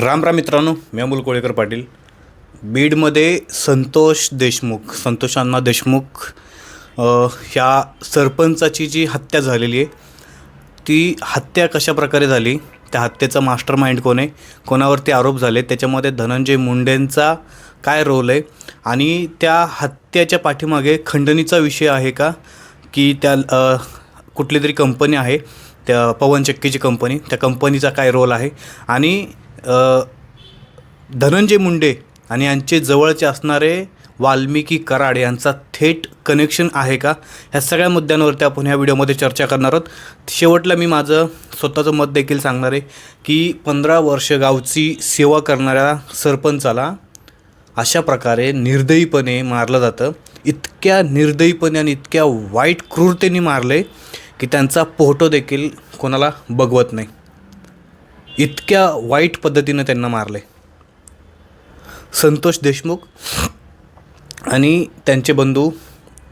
राम राम मित्रांनो मी अमोल कोळेकर पाटील. बीडमध्ये संतोष देशमुख संतोषांना देशमुख ह्या सरपंचाची जी हत्या झालेली आहे ती हत्या कशा प्रकारे झाली? त्या हत्येचा मास्टर माइंड कोण आहे? कोणावरती आरोप झाले? त्याच्यामध्ये धनंजय मुंडेंचा काय रोल आहे? आणि त्या हत्याच्या पाठीमागे खंडणीचा विषय आहे का? की त्या कुठली तरी कंपनी आहे त्या पवन चक्कीची कंपनी त्या कंपनीचा काय रोल आहे? आणि धनंजय मुंडे आणि यांचे जवळचे असणारे वाल्मिकी कराड यांचा थेट कनेक्शन आहे का? ह्या सगळ्या मुद्द्यांवरती आपण ह्या व्हिडिओमध्ये चर्चा करणार आहोत. शेवटला मी माझं स्वतःचं मत देखील सांगणार आहे की पंधरा वर्ष गावची सेवा करणाऱ्या सरपंचाला अशा प्रकारे निर्दयीपणे मारलं जातं. इतक्या निर्दयीपणे आणि इतक्या वाईट क्रूरतेने मारले की त्यांचा फोटो देखील कोणाला बघवत नाही. इतक्या वाईट पद्धतीनं त्यांना मारले. संतोष देशमुख आणि त्यांचे बंधू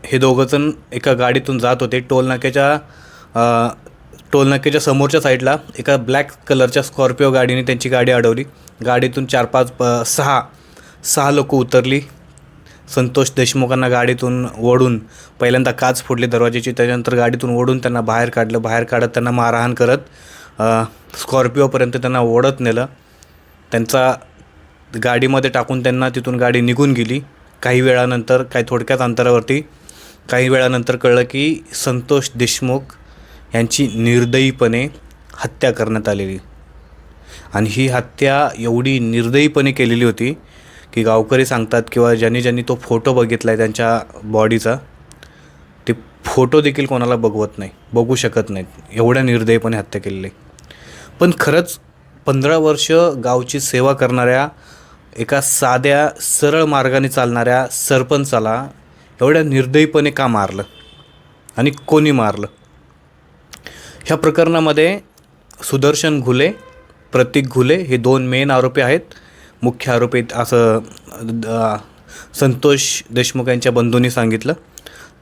हे दोघंजण एका गाडीतून जात होते. टोलनाक्याच्या टोलनाक्याच्या समोरच्या साईडला एका ब्लॅक कलरच्या स्कॉर्पिओ गाडीने त्यांची गाडी अडवली. गाडीतून चार पाच प सहा सहा लोक उतरली. संतोष देशमुखांना गाडीतून ओढून पहिल्यांदा काच फोडली दरवाजेची. त्याच्यानंतर गाडीतून ओढून त्यांना बाहेर काढलं. बाहेर काढत त्यांना मारहाण करत स्कॉर्पिओपर्यंत त्यांना ओढत नेलं. त्यांचा गाडीमध्ये टाकून त्यांना तिथून गाडी निघून गेली. काही वेळानंतर काही थोडक्याच अंतरावरती काही वेळानंतर कळलं की संतोष देशमुख यांची निर्दयीपणे हत्या करण्यात आलेली. आणि ही हत्या एवढी निर्दयीपणे केलेली होती की गावकरी सांगतात किंवा ज्यांनी ज्यांनी तो फोटो बघितला आहे त्यांच्या बॉडीचा ते फोटो देखील कोणाला बघवत नाही बघू शकत नाहीत. एवढ्या निर्दयीपणे हत्या केलेली. आहे. पण खरंच पंधरा वर्ष गावची सेवा करणाऱ्या एका साध्या सरळ मार्गाने चालणाऱ्या सरपंचाला एवढ्या निर्दयीपणे का मारलं? आणि कोणी मारलं? ह्या प्रकरणामध्ये सुदर्शन घुले प्रतीक घुले हे दोन मेन आरोपी आहेत. मुख्य आरोपी असं संतोष देशमुख यांच्या बंधूंनी सांगितलं.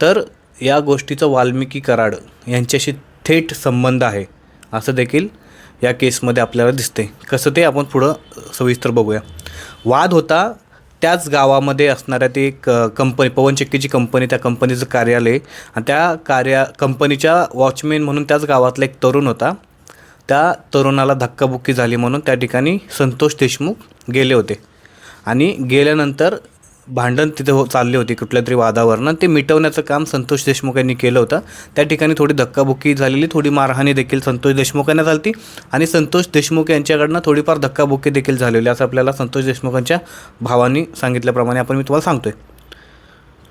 तर या गोष्टीचं वाल्मिकी कराड यांच्याशी थेट संबंध आहे असं देखील या केसमध्ये आपल्याला दिसते. कसं ते आपण पुढं सविस्तर बघूया. वाद होता त्याच गावामध्ये असणाऱ्या ती क कंपनी पवनचक्कीची कंपनी त्या कंपनीचं कार्यालय आणि त्या कार्या कंपनीच्या वॉचमेन म्हणून त्याच गावातला एक तरुण होता. त्या तरुणाला धक्काबुक्की झाली म्हणून त्या ठिकाणी संतोष देशमुख गेले होते. आणि गेल्यानंतर भांडण तिथे हो चालली होती कुठल्या तरी वादावरनं. ते मिटवण्याचं काम संतोष देशमुख यांनी केलं होतं. त्या ठिकाणी थोडी धक्काबुक्की झालेली थोडी मारहाणी देखील संतोष देशमुख यांना झाली आणि संतोष देशमुख यांच्याकडनं थोडीफार धक्काबुक्की देखील झालेली असं आपल्याला संतोष देशमुखांच्या भावांनी सांगितल्याप्रमाणे आपण मी तुम्हाला सांगतोय.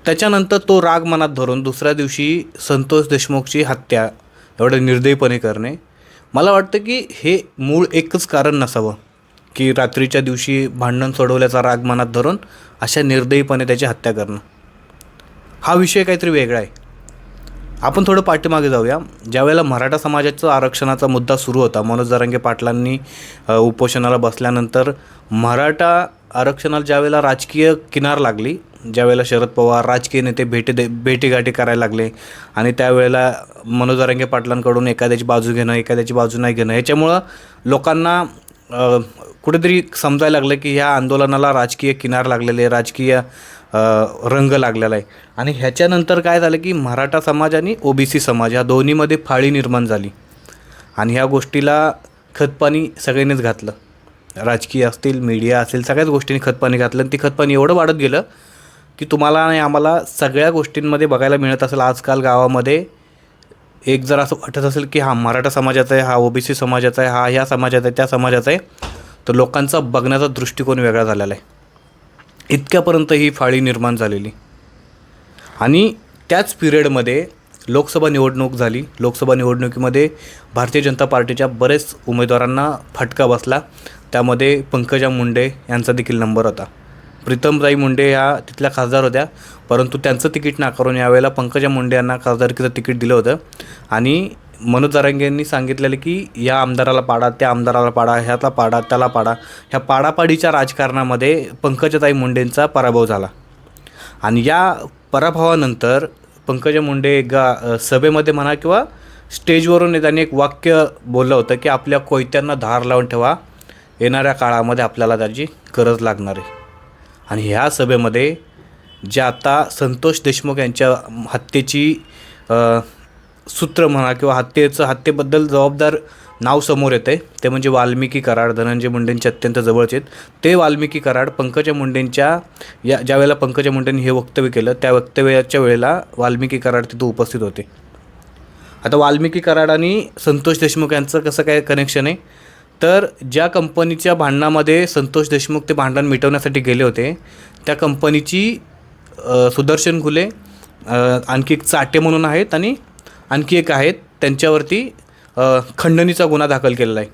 त्याच्यानंतर तो राग मनात धरून दुसऱ्या दिवशी संतोष देशमुखची हत्या एवढं निर्दयीपणे करणे. मला वाटतं की हे मूळ एकच कारण नसावं. की रात्रीच्या दिवशी भांडण सोडवल्याचा राग मनात धरून अशा निर्दयीपणे त्याची हत्या करणं. हा विषय काहीतरी वेगळा आहे. आपण थोडं पाठीमागे जाऊया. ज्यावेळेला मराठा समाजाचा आरक्षणाचा मुद्दा सुरू होता मनोज जरांगे पाटलांनी उपोषणाला बसल्यानंतर मराठा आरक्षणाला ज्यावेळेला राजकीय किनार लागली ज्यावेळेला शरद पवार राजकीय नेते भेटी दे भेटीगाठी करायला लागले आणि त्यावेळेला मनोज जरांगे पाटलांकडून एखाद्याची बाजू घेणं एखाद्याची बाजू नाही घेणं याच्यामुळं लोकांना कुठेतरी समजायला लागलं की ह्या आंदोलनाला राजकीय किनार लागलेले आहे, राजकीय रंग लागलेला आहे. आणि ह्याच्यानंतर काय झालं की मराठा समाज आणि ओबीसी समाज ह्या दोन्हीमध्ये फाळी निर्माण झाली. आणि ह्या गोष्टीला खतपाणी सगळ्यांनीच घातलं. राजकीय असतील मीडिया असेल सगळ्याच गोष्टींनी खतपाणी घातलं आणि ती खतपाणी एवढं वाढत गेलं की तुम्हाला आणि आम्हाला सगळ्या गोष्टींमध्ये बघायला मिळत असेल. आजकाल गावामध्ये एक जर असं वाटत असेल की हा मराठा समाजाचा आहे हा ओबीसी समाजाचा आहे हा ह्या समाजाचा आहे त्या समाजाचा आहे तर लोकांचा बघण्याचा दृष्टिकोन वेगळा झालेला आहे. इतक्यापर्यंत ही फाळी निर्माण झालेली. आणि त्याच पिरियडमध्ये लोकसभा निवडणूक झाली. लोकसभा निवडणुकीमध्ये भारतीय जनता पार्टीच्या बरेच उमेदवारांना फटका बसला. त्यामध्ये पंकजा मुंडे यांचा देखील नंबर होता. प्रीतमताई मुंडे ह्या तिथल्या खासदार होत्या. परंतु त्यांचं तिकीट नाकारून यावेळेला पंकजा मुंडे यांना खासदारकीचं तिकीट दिलं होतं. आणि मनोज जारंगे यांनी सांगितलेलं की या आमदाराला पाडा त्या आमदाराला पाडा ह्याला पाडा त्याला पाडा ह्या पाडापाडीच्या राजकारणामध्ये पंकजाताई मुंडेंचा पराभव झाला. आणि या पराभवानंतर पंकजा मुंडे एका सभेमध्ये म्हणा किंवा स्टेजवरून त्यांनी एक वाक्य बोललं होतं की आपल्या कोयत्यांना धार लावून ठेवा. येणाऱ्या काळामध्ये आपल्याला त्याची गरज लागणार आहे. आणि ह्या सभेमध्ये जे आता संतोष देशमुख यांच्या हत्येची सूत्र म्हणा किंवा हत्येचं हत्येबद्दल जबाबदार नाव समोर येतं आहे ते म्हणजे वाल्मिकी कराड धनंजय मुंडेंचे अत्यंत जवळचे आहेत. ते वाल्मिकी कराड पंकजा मुंडेंच्या या ज्या वेळेला पंकजा मुंडेंनी हे वक्तव्य केलं त्या वक्तव्याच्या वेळेला वाल्मिकी कराड तिथं उपस्थित होते. आता वाल्मिकी कराड आणि संतोष देशमुख यांचं कसं काय कनेक्शन आहे? तर ज्या कंपनीच्या भांडणामध्ये संतोष देशमुख ते भांडण मिटवण्यासाठी गेले होते त्या कंपनीची सुदर्शन घुले आणखी एक चाटे म्हणून आहेत आणि आणखी एक आहेत त्यांच्यावरती खंडणीचा गुन्हा दाखल केलेला आहे.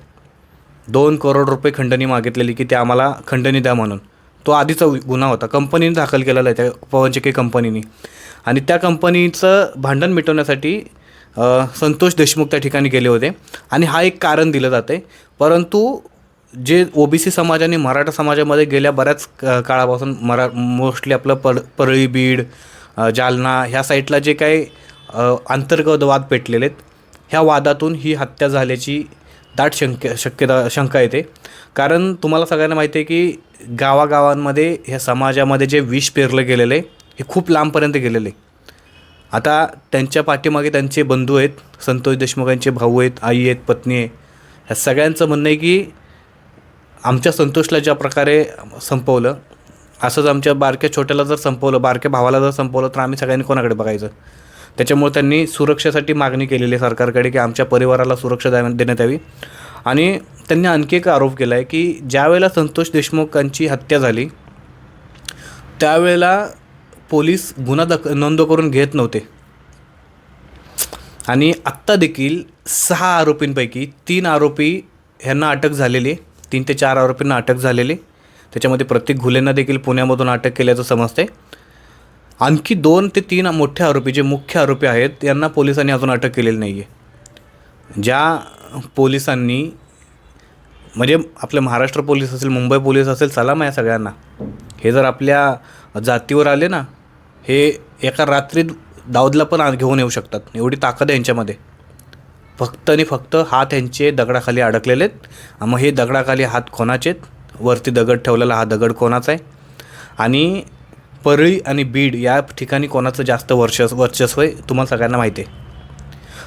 दोन करोड रुपये खंडणी मागितलेली की ते आम्हाला खंडणी द्या म्हणून. तो आधीचा गुन्हा होता. कंपनीने दाखल केलेला आहे त्या पवनचक्की कंपनीने. आणि त्या कंपनीचं भांडण मिटवण्यासाठी संतोष देशमुख त्या ठिकाणी गेले होते. आणि हा एक कारण दिलं जातं आहे परंतु जे ओबीसी समाज आणि मराठा समाजामध्ये गेल्या बऱ्याच काळापासून मरा मोस्टली आपलं पर परळी बीड जालना ह्या साईडला जे काही अंतर्गत वाद पेटलेले आहेत ह्या वादातून ही हत्या झाल्याची दाट शंक शक्यता शंका येते. कारण तुम्हाला सगळ्यांना माहिती आहे की गावागावांमध्ये ह्या समाजामध्ये जे विष पेरलं गेलेलं आहे हे खूप लांबपर्यंत गेलेलं. आहे आता त्यांच्या पाठीमागे त्यांचे बंधू आहेत संतोष देशमुखांचे भाऊ आहेत आई आहेत पत्नी आहे. ह्या सगळ्यांचं म्हणणं आहे की आमच्या संतोषला ज्या प्रकारे संपवलं असंच आमच्या बारक्या छोट्याला जर संपवलं बारक्या भावाला जर संपवलं तर आम्ही सगळ्यांनी कोणाकडे बघायचं? त्याच्यामुळे त्यांनी सुरक्षेसाठी मागणी केलेली आहे सरकारकडे की आमच्या परिवाराला सुरक्षा द्या देण्यात यावी. आणि त्यांनी आणखी एक आरोप केला आहे की ज्यावेळेला संतोष देशमुखांची हत्या झाली त्यावेळेला पोलीस गुन्हा दख नोंद करून घेत नव्हते. आणि आत्ता देखील सहा आरोपींपैकी तीन आरोपी ह्यांना अटक झालेली आहे. तीन ते चार आरोपींना अटक झालेली त्याच्यामध्ये प्रत्येक घुलेंना देखील पुण्यामधून अटक केल्याचं समजते आणखी दोन ते तीन मोठे आरोपी जे मुख्य आरोपी आहेत यांना पोलिसांनी अजून अटक केलेली नाही आहे ज्या पोलिसांनी म्हणजे आपले महाराष्ट्र पोलीस असेल मुंबई पोलीस असेल सलाम आहे सगळ्यांना. हे जर आपल्या जातीवर आले ना हे एका रात्रीत दाऊदला पण घेऊन येऊ शकतात. एवढी ताकद आहे यांच्यामध्ये. फक्त आणि फक्त हात यांचे दगडाखाली अडकलेले आहेत. मग हे दगडाखाली हात कोणाचे आहेत? वरती दगड ठेवलेला हा दगड कोणाचा आहे? आणि परळी आणि बीड या ठिकाणी कोणाचं जास्त वर्ष वर्चस्व आहे? तुम्हाला सगळ्यांना माहिती आहे.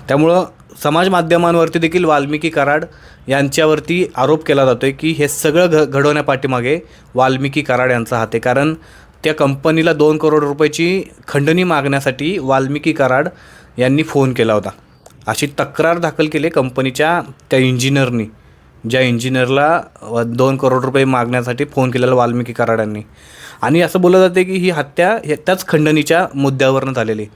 त्यामुळं समाज माध्यमांवरती देखील वाल्मिकी कराड यांच्यावरती आरोप केला जातो आहे की हे सगळं घ घडवण्यापाठीमागे वाल्मिकी कराड यांचा हात आहे. कारण त्या कंपनीला दोन करोड रुपयाची खंडणी मागण्यासाठी वाल्मिकी कराड यांनी फोन केला होता. अशी तक्रार दाखल केली कंपनीच्या त्या इंजिनियरनी ज्या इंजिनियरला दोन करोड रुपये मागण्यासाठी फोन केलेला वाल्मिकी कराडांनी आणि असं बोललं जाते की ही हत्या हे त्याच खंडणीच्या मुद्द्यावरनं झालेली.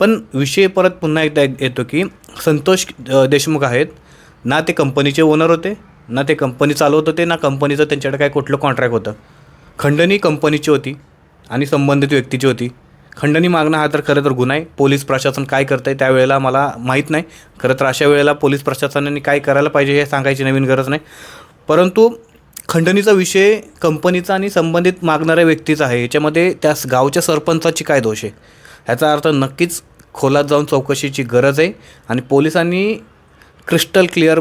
पण विषय परत पुन्हा एकदा येतो की संतोष देशमुख आहेत. ना ते कंपनीचे ओनर होते ना ते कंपनी चालवत होते ना कंपनीचं त्यांच्याकडे काय कुठलं कॉन्ट्रॅक्ट होतं. खंडणी कंपनीची होती. आणि संबंधित व्यक्तीची होती. खंडणी मागणं हा तर खरं तर गुन्हा आहे. पोलीस प्रशासन काय करतं आहे त्यावेळेला मला माहीत नाही. खरं तर अशा वेळेला पोलीस प्रशासनाने काय करायला पाहिजे हे सांगायची नवीन गरज नाही. परंतु खंडणीचा विषय कंपनीचा आणि संबंधित मागणाऱ्या व्यक्तीचा आहे. याच्यामध्ये त्या गावच्या सरपंचाची काय दोष आहे? ह्याचा अर्थ नक्कीच खोलात जाऊन चौकशीची गरज आहे आणि पोलिसांनी क्रिस्टल क्लिअर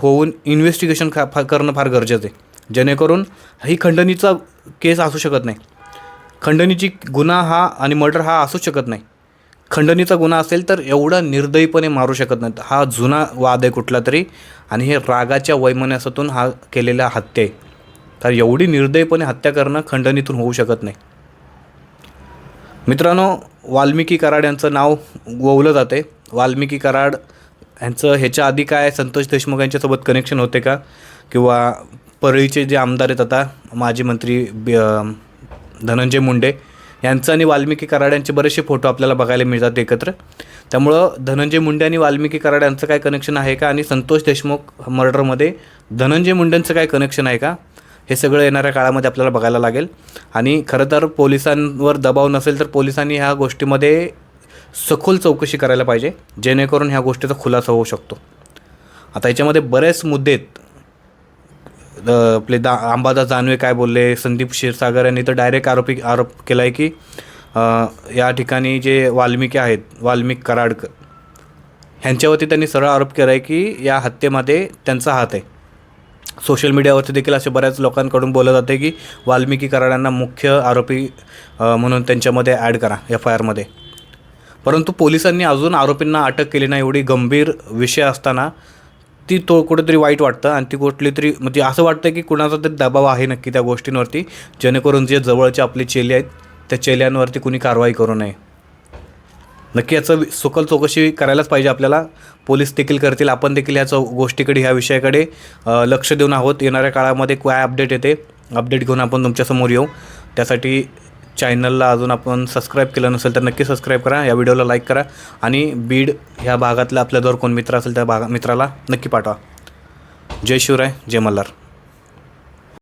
होऊन इन्व्हेस्टिगेशन खा फा करणं फार गरजेचं आहे. जेणेकरून ही खंडणीचा केस असू शकत नाही. खंडणीची गुन्हा हा आणि मर्डर हा असू शकत नाही. खंडणीचा गुन्हा असेल तर एवढा निर्दयीपणे मारू शकत नाहीत. हा जुना वाद आहे कुठला तरी आणि हे रागाच्या वैमनस्यातून हा केलेला हत्या आहे. तर एवढी निर्दयीपणे हत्या करणं खंडणीतून होऊ शकत नाही. मित्रांनो वाल्मिकी कराड यांचं नाव गोवलं जाते वाल्मिकी कराड यांचं ह्याच्या आधी काय संतोष देशमुख यांच्यासोबत कनेक्शन होते का? किंवा परळीचे जे आमदार आहेत आता माजी मंत्री धनंजय मुंडे यांचं आणि वाल्मिकी कराड यांचे बरेचसे फोटो आपल्याला बघायला मिळतात एकत्र. त्यामुळं धनंजय मुंडे आणि वाल्मिकी कराड यांचं काय कनेक्शन आहे का? आणि संतोष देशमुख मर्डरमध्ये धनंजय मुंडेंचं काय कनेक्शन आहे का? हे सगळं येणाऱ्या काळामध्ये आपल्याला बघायला लागेल. आणि खरं तर पोलिसांवर दबाव नसेल तर पोलिसांनी ह्या गोष्टीमध्ये सखोल चौकशी करायला पाहिजे जेणेकरून ह्या गोष्टीचा खुलासा होऊ शकतो. आता याच्यामध्ये बरेच मुद्दे आहेत. आपले दा अंबादास जानवे काय बोलले संदीप क्षीरसागर यांनी तर डायरेक्ट आरोपी आरोप केला आहे की या ठिकाणी जे वाल्मिकी आहेत वाल्मिक कराडकर ह्यांच्यावरती त्यांनी सरळ आरोप केला आहे की या हत्येमध्ये त्यांचा हात आहे. सोशल मीडियावरती देखील असे बऱ्याच लोकांकडून बोललं जाते की वाल्मिकी कराडांना मुख्य आरोपी म्हणून त्यांच्यामध्ये ॲड करा एफ आय आरमध्ये परंतु पोलिसांनी अजून आरोपींना अटक केली नाही एवढी गंभीर विषय असताना ती तो कुठेतरी वाईट वाटतं आणि ती कुठली तरी म्हणजे असं वाटतं की कुणाचा तरी दबाव आहे नक्की त्या गोष्टींवरती जेणेकरून जे जवळचे आपले चेले आहेत त्या चेल्यांवरती कुणी कारवाई करू नये. नक्की याचं वि- चौकशी करायलाच पाहिजे आपल्याला. पोलीस देखील करतील आपण देखील ह्या चौ गोष्टीकडे ह्या विषयाकडे लक्ष देऊन आहोत. येणाऱ्या काळामध्ये काय अपडेट येते. अपडेट घेऊन आपण तुमच्यासमोर येऊ. त्यासाठी चॅनलला अजून आपण सबस्क्राईब केलं नसेल तर नक्की सबस्क्राईब करा. या व्हिडिओला लाईक करा. आणि बीड ह्या भागातला आपल्या कोण मित्र असेल त्या भागा मित्राला नक्की पाठवा. जय शिवराय जय मल्हार.